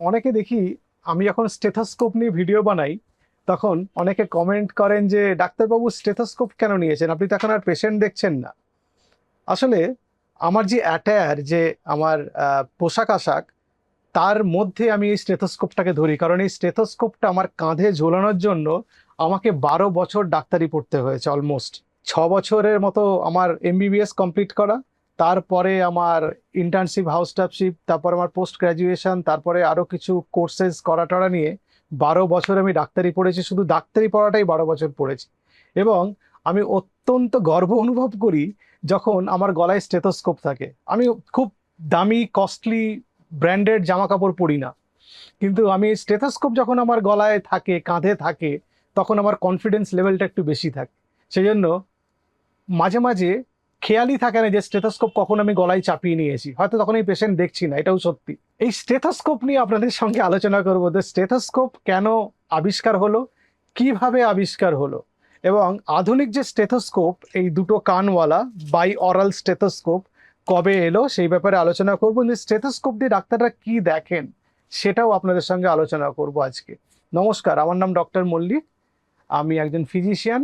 অনেকে দেখি আমি যখন স্টেথোস্কোপ নিয়ে ভিডিও বানাই, তখন অনেকে কমেন্ট করেন যে, ডাক্তারবাবু স্টেথোস্কোপ কেন নিয়েছেন? আপনি তো এখন আর পেশেন্ট দেখছেন না। আসলে আমার যে অ্যাটায়ার যে আমার পোশাক আশাক, তার মধ্যে আমি এই স্টেথোস্কোপটাকে ধরি। কারণ এই স্টেথোস্কোপটা আমার কাঁধে ঝোলানোর জন্য আমাকে বারো বছর ডাক্তারি পড়তে হয়েছে অলমোস্ট ছ বছরের মতো আমার এমবিবিএস কমপ্লিট করা। তারপরে আমার ইন্টার্নশিপ হাউস স্টাফশিপ তারপর আমার পোস্ট গ্র্যাজুয়েশন তারপরে আরও কিছু কোর্সেস করা টরা নিয়ে বারো বছর আমি ডাক্তারি পড়েছি, শুধু ডাক্তারি পড়াটাই বারো বছর পড়েছি। এবং আমি অত্যন্ত গর্ব অনুভব করি যখন আমার গলায় স্টেথোস্কোপ থাকে। আমি খুব দামি কস্টলি ব্র্যান্ডেড জামা কাপড় পরি না। কিন্তু আমি স্টেথোস্কোপ যখন আমার গলায় থাকে, কাঁধে থাকে, তখন আমার কনফিডেন্স লেভেলটা একটু বেশি থাকে। সেই জন্য মাঝে মাঝে খেয়ালই থাকে না যে স্টেথোস্কোপ কখন আমি গলায় চাপিয়ে নিয়েছি। হয়তো তখন এই পেশেন্ট দেখছি না, এটাও সত্যি। এই স্টেথোস্কোপ নিয়ে আপনাদের সঙ্গে আলোচনা করব যে স্টেথোস্কোপ কেন আবিষ্কার হলো, কীভাবে আবিষ্কার হলো এবং আধুনিক যে স্টেথোস্কোপ, এই দুটো কানওয়ালা বাই অরাল স্টেথোস্কোপ কবে এলো, সেই ব্যাপারে আলোচনা করব। যে স্টেথোস্কোপ দিয়ে ডাক্তাররা কি দেখেন, সেটাও আপনাদের সঙ্গে আলোচনা করব আজকে। নমস্কার, আমার নাম ডক্টর মল্লিক। আমি একজন ফিজিশিয়ান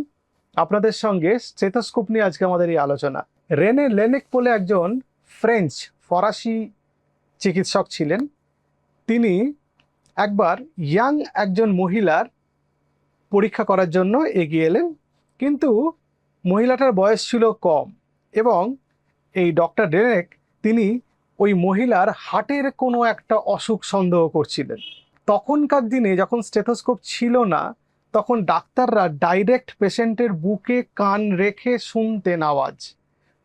আপনাদের সঙ্গে স্টেথোস্কোপ নিয়ে আজকে আমাদের এই আলোচনা। রেনে লেনেক বলে একজন ফ্রেঞ্চ ফরাসি চিকিৎসক ছিলেন। তিনি একবার ইয়াং একজন মহিলার পরীক্ষা করার জন্য এগিয়ে এলেন, কিন্তু মহিলাটার বয়স ছিল কম এবং এই ডক্টর রেনেক তিনি ওই মহিলার হার্টের কোনো একটা অসুখ সন্দেহ করছিলেন। তখনকার দিনে যখন স্টেথোস্কোপ ছিল না তখন ডাক্তাররা ডাইরেক্ট পেশেন্টের বুকে কান রেখে শুনতেন আওয়াজ।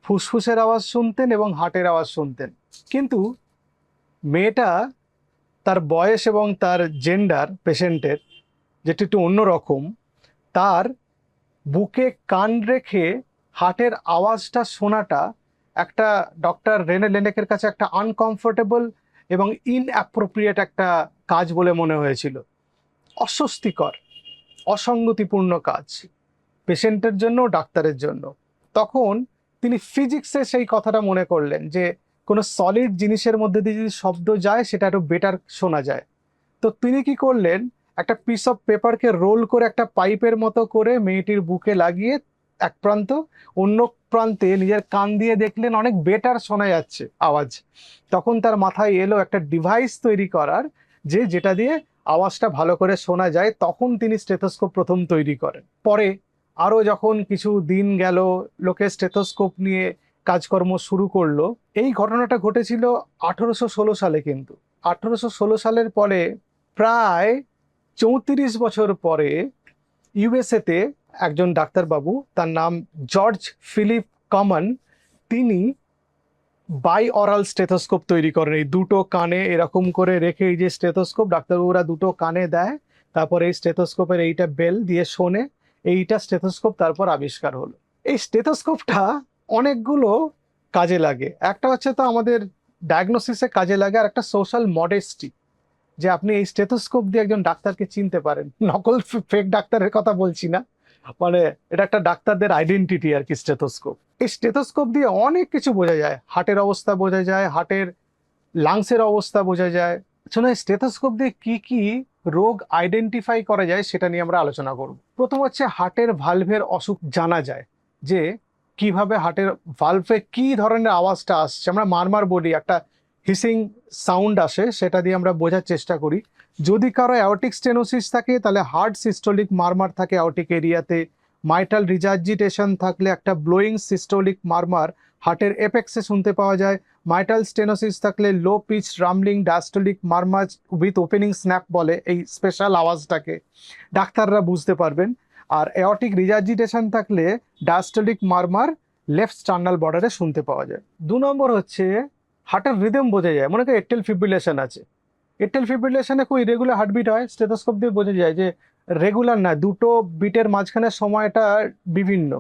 ফুসফুসের আওয়াজ শুনতেন এবং হার্টের আওয়াজ শুনতেন। কিন্তু মেয়েটা তার বয়স এবং তার জেন্ডার পেশেন্টের যেটি একটু অন্যরকম তার বুকে কান রেখে হার্টের আওয়াজটা শোনাটা একটা ডক্টর রেনে লেনেকের কাছে একটা আনকমফোর্টেবল এবং ইনঅ্যাপ্রোপ্রিয়েট একটা কাজ বলে মনে হয়েছিল। অস্বস্তিকর। অসঙ্গতিপূর্ণ কাজ। পেশেন্টের জন্য, ডাক্তারের জন্য। তখন তিনি ফিজিক্সে সেই কথাটা মনে করলেন যে, কোনো সলিড জিনিসের মধ্যে দিয়ে যদি শব্দ যায়, সেটা একটু বেটার শোনা যায়। তো তিনি কি করলেন, একটা পিস অফ পেপারকে রোল করে একটা পাইপের মতো করে মেয়েটির বুকে লাগিয়ে এক প্রান্ত, অন্য প্রান্তে নিজের কান দিয়ে দেখলেন অনেক বেটার শোনা যাচ্ছে আওয়াজ। তখন তার মাথায় এলো একটা ডিভাইস তৈরি করার, যে যেটা দিয়ে আওয়াজটা ভালো করে শোনা যায়, তখন তিনি স্টেথোস্কোপ প্রথম তৈরি করেন। পরে আরও যখন কিছু দিন গেল, লোকে স্টেথোস্কোপ নিয়ে কাজকর্ম শুরু করল, এই ঘটনাটা ঘটেছিল আঠেরোশো ষোলো সালে কিন্তু। আঠেরোশো ষোলো সালের পরে প্রায় চৌত্রিশ বছর পরে ইউএসএতে একজন ডাক্তারবাবু, তার নাম জর্জ ফিলিপ কমন, তিনি বাই অরাল স্টেথোস্কোপ তৈরি করেন। এই দুটো কানে এরকম করে রেখে এই যে স্টেথোস্কোপ ডাক্তারবাবুরা দুটো কানে দেয়, তারপর এই স্টেথোস্কোপের এইটা বেল দিয়ে শোনে, এইটা স্টেথোস্কোপ তারপর আবিষ্কার হলো। এই স্টেথোস্কোপটা অনেকগুলো কাজে লাগে। একটা হচ্ছে তো আমাদের ডায়াগনোসিসে কাজে লাগে, আর একটা সোশ্যাল মডেস্টি যে আপনি এই স্টেথোস্কোপ দিয়ে একজন ডাক্তারকে চিনতে পারেন। নকল ফেক ডাক্তারের কথা বলছি না। মানে এটা একটা ডাক্তারদের আইডেন্টিটি আর কি স্টেথোস্কোপ এই স্টেথোস্কোপ দিয়ে অনেক কিছু বোঝা যায়। হার্টের অবস্থা বোঝা যায়, হার্টের লাংসের অবস্থা বোঝা যায়। শোনো স্টেথোস্কোপ দিয়ে কি কি রোগ আইডেন্টিফাই করা যায় সেটা নিয়ে আমরা আলোচনা করব। প্রথম হচ্ছে হার্টের ভালভের অসুখ জানা যায়, যে কীভাবে হার্টের ভালভে কি ধরনের আওয়াজটা আসছে। আমরা মারমার বলি, একটা হিসিং সাউন্ড আসে, সেটা দিয়ে আমরা বোঝার চেষ্টা করি। যদি কারও অ্যাওটিক স্টেনোসিস থাকে, তাহলে হার্ট সিস্টোলিক মারমার থাকে অ্যাওটিক এরিয়াতে। মাইটাল রিজার্জিটেশন থাকলে একটা ব্লোয়িং সিস্টোলিক মারমার হার্টের এপেক্সে শুনতে পাওয়া যায়। মাইটাল স্টেনোসিস থাকলে low pitch rumbling diastolic murmur with opening snap বলে এই স্পেশাল আওয়াজটাকে। ডাক্তাররা বুঝতে পারবেন। আর অ্যাওটিক রিজার্জিটেশন থাকলে ডায়াস্টোলিক মারমার লেফট স্টার্নাল বর্ডারে শুনতে পাওয়া যায়। দু নম্বর হচ্ছে হার্টের রিদম বোঝা যায়। মনে করি এটেল ফিব্রিলেশন আছে। এটেল ফিব্রিলেশনে খুব ইরেগুলার হার্টবিট হয় স্টেথোস্কোপ দিয়ে বোঝা যায় যে রেগুলার না, দুটো বিটের মাঝখানে সময়টা বিভিন্ন।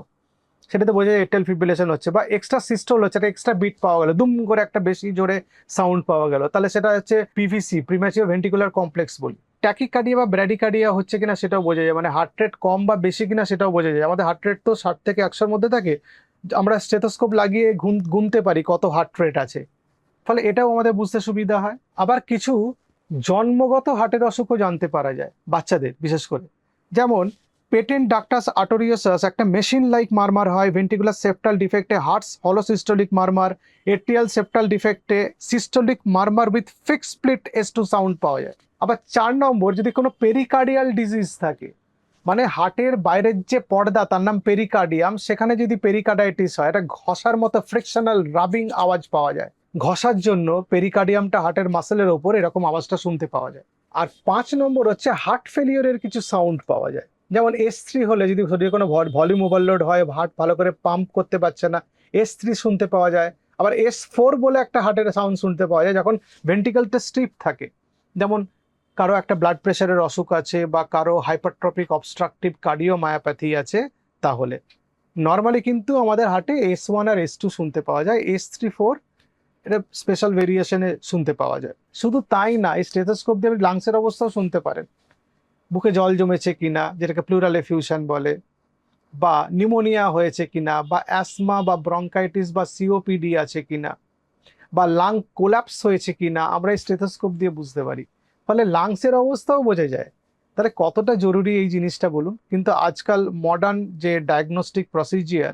সেটাতে বোঝা যায় এটেল ফিব্রিলেশন হচ্ছে বা এক্সট্রা সিস্টোল হচ্ছে, একটা এক্সট্রা বিট পাওয়া গেল, দুম করে একটা বেশি জোরে সাউন্ড পাওয়া গেল। তাহলে সেটা হচ্ছে পিভিসি প্রিম্যাচিওর ভেন্টিকুলার কমপ্লেক্স বলি। ট্যাকিকার্ডিয়া বা ব্র্যাডিকার্ডিয়া হচ্ছে কিনা সেটাও বোঝা যায়। মানে হার্ট রেট কম বা বেশি কিনা সেটাও বোঝা যায়। আমাদের হার্ট রেট তো ষাট থেকে একশোর মধ্যে থাকে। আমরা স্টেথোস্কোপ লাগিয়ে গুন গুনতে পারি কত হার্ট রেট আছে। ফলে এটাও আমাদের বুঝতে সুবিধা হয়। আবার কিছু জন্মগত হার্টের অসুখও জানতে পারা যায় বাচ্চাদের, বিশেষ করে। যেমন, পেটেন্ট ডাক্টাস আটোরিয়াসাস একটা মেশিন লাইক মারমার হয়, ventricular septal ডিফেক্টে hearts, holosystolic murmur, atrial septal ডিফেক্টে systolic murmur with fix split S two sound পাওয়া যায়। আবার চার নম্বর, যদি কোনো পেরিকার্ডিয়াল ডিজিজ থাকে মানে হার্টের বাইরের যে পর্দা, তার নাম পেরিকার্ডিয়াম, সেখানে যদি পেরিকার্ডাইটিস হয়, একটা ঘষার মতো ফ্রিকশনাল রাবিং আওয়াজ পাওয়া যায়। ঘষার জন্য পেরিকার্ডিয়ামটা হার্টের মাসেলের ওপর এরকম আওয়াজটা শুনতে পাওয়া যায়। আর পাঁচ নম্বর হচ্ছে হার্ট ফেলিওরের কিছু সাউন্ড পাওয়া যায়। যেমন এস থ্রি হলে যদি শরীরে কোনো ভলিউম ওভারলোড হয় হার্ট ভালো করে পাম্প করতে পারছে না এস থ্রি শুনতে পাওয়া যায়। আবার এস ফোর বলে একটা হার্টের সাউন্ড শুনতে পাওয়া যায়, যখন ভেন্টিকালটা স্ট্রিপ থাকে। যেমন কারও একটা ব্লাড প্রেশারের অসুখ আছে বা কারও হাইপারট্রপিক অবস্ট্রাকটিভ কার্ডিওমায়োপ্যাথি আছে, তাহলে। নর্মালি কিন্তু আমাদের হার্টে এস ওয়ান আর এস টু শুনতে পাওয়া যায় এস থ্রি ফোর এটা স্পেশাল ভেরিয়েশনে শুনতে পাওয়া যায়। শুধু তাই না, এই স্টেথোস্কোপ দিয়ে আপনি লাংসের অবস্থাও শুনতে পারেন। বুকে জল জমেছে কিনা, যেটাকে প্লুরাল এফিউশন বলে, বা নিউমোনিয়া হয়েছে কিনা, বা অ্যাসমা বা ব্রঙ্কাইটিস বা সিওপিডি আছে কিনা, বা লাং কোল্যাপস হয়েছে কিনা, আমরা এই স্টেথোস্কোপ দিয়ে বুঝতে পারি। ফলে লাংসের অবস্থাও বোঝা যায়। তাহলে কতটা জরুরি এই জিনিসটা বলুন? কিন্তু আজকাল মডার্ন যে ডায়াগনস্টিক প্রসিজিয়ার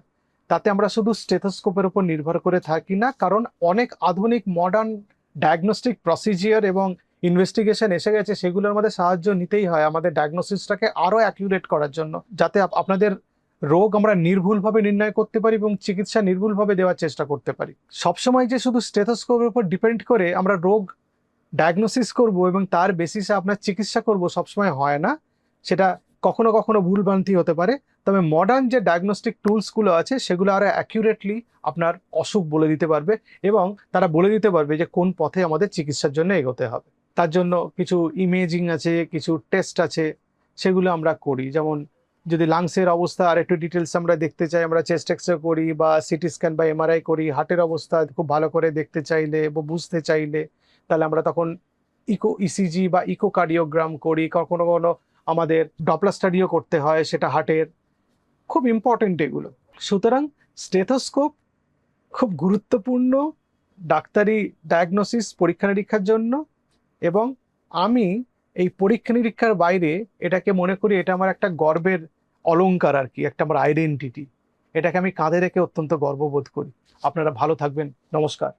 তাতে আমরা শুধু স্টেথোস্কোপের উপর নির্ভর করে থাকি না, কারণ অনেক আধুনিক মডার্ন ডায়াগনস্টিক প্রসিজিয়ার এবং ইনভেস্টিগেশন এসে গেছে, সেগুলোর মধ্যে সাহায্য নিতেই হয় আমাদের ডায়াগনোসিসটাকে আরও অ্যাকিউরেট করার জন্য, যাতে আপনাদের রোগ আমরা নির্ভুলভাবে নির্ণয় করতে পারি এবং চিকিৎসা নির্ভুলভাবে দেওয়ার চেষ্টা করতে পারি। সবসময় যে শুধু স্টেথোস্কোপের উপর ডিপেন্ড করে আমরা রোগ ডায়াগনোসিস করব এবং তার বেসিসে আপনার চিকিৎসা করব সবসময় হয় না, সেটা কখনো কখনো ভুলভ্রান্তি হতে পারে। তবে মডার্ন যে ডায়াগনস্টিক টুলসগুলো আছে, সেগুলো আরও অ্যাকিউরেটলি আপনার অসুখ বলে দিতে পারবে এবং তারা বলে দিতে পারবে যে কোন পথে আমাদের চিকিৎসার জন্য এগোতে হবে। তার জন্য কিছু ইমেজিং আছে, কিছু টেস্ট আছে, সেগুলো আমরা করি। যেমন যদি লাংসের অবস্থা আর একটু ডিটেলস আমরা দেখতে চাই, আমরা চেস্ট এক্সরে করি বা সিটি স্ক্যান বা এমআরআই করি হার্টের অবস্থা খুব ভালো করে দেখতে চাইলে বা বুঝতে চাইলে, তাহলে আমরা তখন ইকো ইসিজি বা ইকো কার্ডিওগ্রাম করি। কখনো কখনো আমাদের ডপলা স্টাডিও করতে হয়, সেটা হার্টের খুব ইম্পর্টেন্ট এগুলো। সুতরাং স্টেথোস্কোপ খুব গুরুত্বপূর্ণ ডাক্তারি ডায়াগনোসিস পরীক্ষা নিরীক্ষার জন্য এবং আমি এই পরীক্ষা নিরীক্ষার বাইরে এটাকে মনে করি এটা আমার একটা গর্বের অলঙ্কার আর কি, একটা আমার আইডেন্টিটি এটাকে আমি কাঁধে রেখে অত্যন্ত গর্ববোধ করি। আপনারা ভালো থাকবেন। নমস্কার।